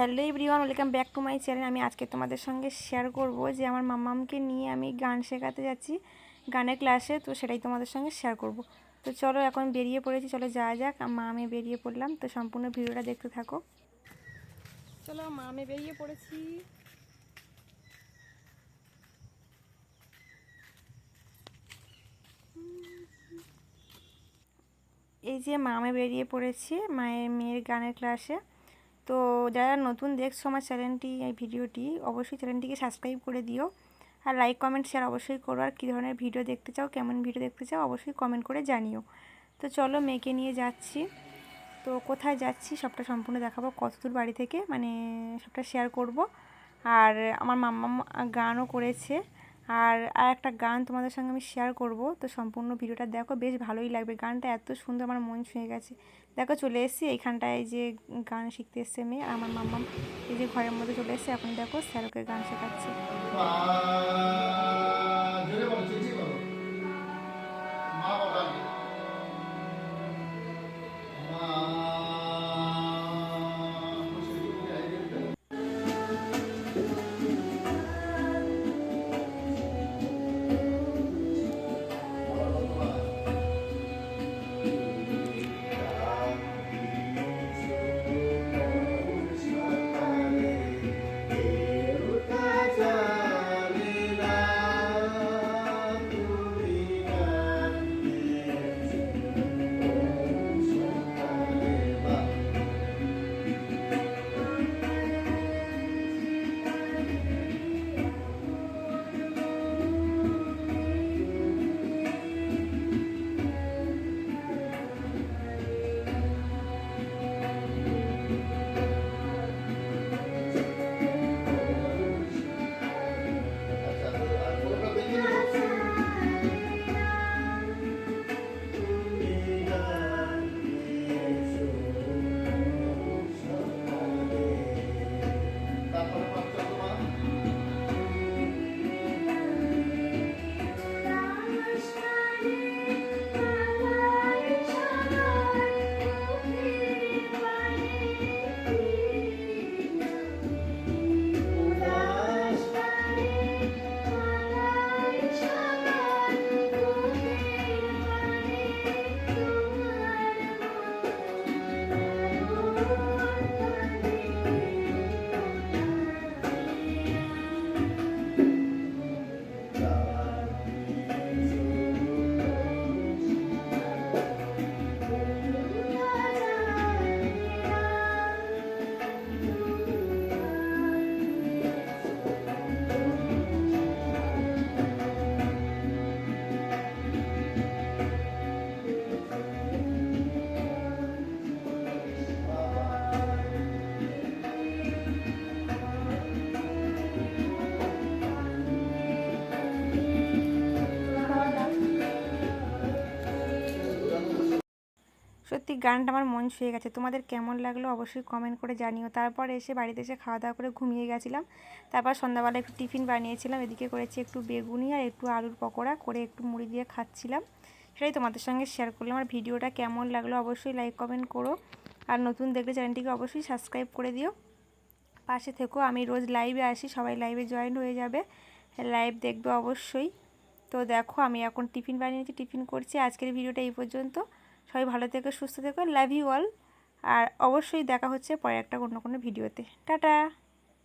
Hello everyone welcome back to my channel. আমি আজকে তোমাদের সঙ্গে শেয়ার করব যে আমার মামামকে নিয়ে আমি গান শেখাতে যাচ্ছি গানের ক্লাসে তো সেটাই তোমাদের সঙ্গে শেয়ার করব। তো চলো এখন বেরিয়ে পড়েছি চলো যাওয়া যাক। মা আমি বেরিয়ে পড়লাম তো সম্পূর্ণ ভিডিওটা দেখতে থাকো। চলো মা আমি বেরিয়ে পড়েছি। এই যে মামে বেরিয়ে পড়েছি মায়ের মেয়ের গানের ক্লাসে। তো যারা নতুন দেখছ আমার চ্যানেলটি, এই ভিডিওটি, অবশ্যই চ্যানেলটিকে সাবস্ক্রাইব করে দিও। আর লাইক কমেন্ট শেয়ার অবশ্যই করো। আর কী ধরনের ভিডিও দেখতে চাও, কেমন ভিডিও দেখতে চাও, অবশ্যই কমেন্ট করে জানিও। তো চলো মেয়েকে নিয়ে যাচ্ছি। তো কোথায় যাচ্ছি সবটা সম্পূর্ণ দেখাবো। কত দূর বাড়ি থেকে মানে সবটা শেয়ার করব। আর আমার মাম্মা গানও করেছে। আর আর একটা গান তোমাদের সঙ্গে আমি শেয়ার করব। তো সম্পূর্ণ ভিডিওটা দেখো, বেশ ভালোই লাগবে। গানটা এত সুন্দর আমার মন ছুঁয়ে গেছে। দেখো, চলে এসেছি এইখানটায় যে গান শিখতে এসছে মেয়ে আর আমার মাম্মাম। এই যে ঘরের মধ্যে চলে এসছে। এখন দেখো স্যারকে গান শেখাচ্ছে। সত্যি গানটা আমার মন ছুঁয়ে গেছে। তোমাদের কেমন লাগল অবশ্যই কমেন্ট করে জানিও। তারপর এসে বাড়িতে এসে খাওয়া দাওয়া করে ঘুমিয়ে গেছিলাম। তারপর সন্ধ্যাবেলা একটু টিফিন বানিয়েছিলাম। এদিকে করেছি একটু বেগুনি আর একটু আলুর পকোড়া করে একটু মুড়ি দিয়ে খাচ্ছিলাম। সেটাই তোমাদের সঙ্গে শেয়ার করলাম। আর ভিডিওটা কেমন লাগল অবশ্যই লাইক কমেন্ট করো। আর নতুন দেখলে চ্যানেলটিকে অবশ্যই সাবস্ক্রাইব করে দিও। পাশে থেকো। আমি রোজ লাইভে আসি। সবাই লাইভে জয়েন হয়ে যাবে। লাইভ দেখবে অবশ্যই। তো দেখো, আমি এখন টিফিন বানিয়েছি, টিফিন করছি। আজকের ভিডিওটা এই পর্যন্ত। সবাই ভালো থেকো, সুস্থ থেকো লাভ ইউ অল আর অবশ্যই দেখা হচ্ছে পরে একটা অন্য কোনো ভিডিওতে টাটা!